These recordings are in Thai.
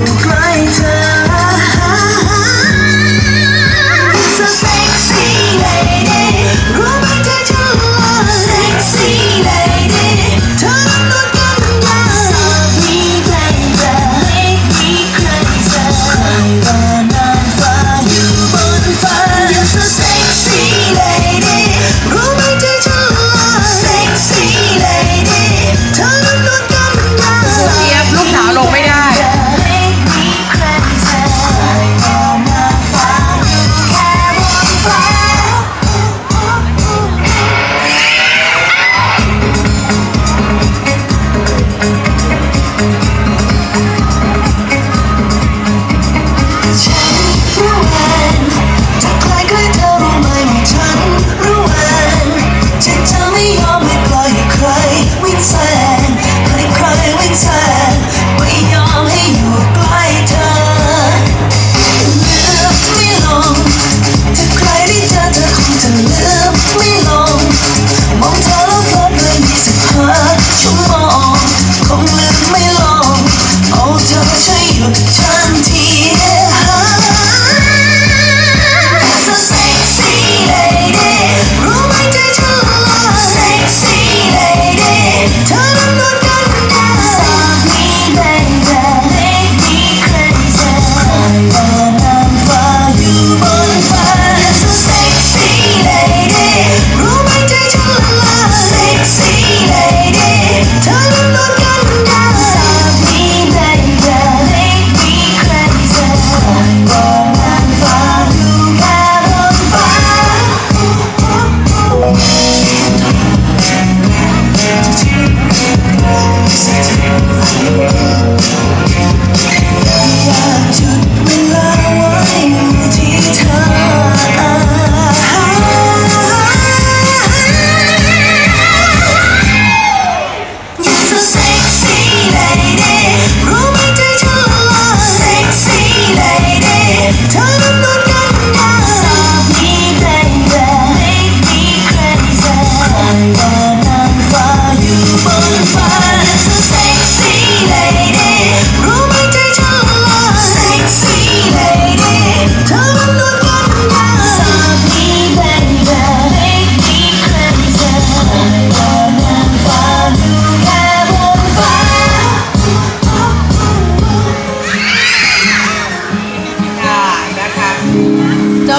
Great.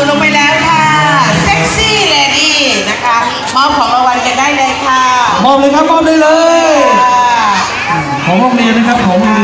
จบลงไปแล้วค่ะเซ็กซี่เลดี้นะคะมอบของรางวัลกันได้เลยค่ะ มอบเลยครับมอบได้เลยค่ะของโรงเรียนนะครับของโรง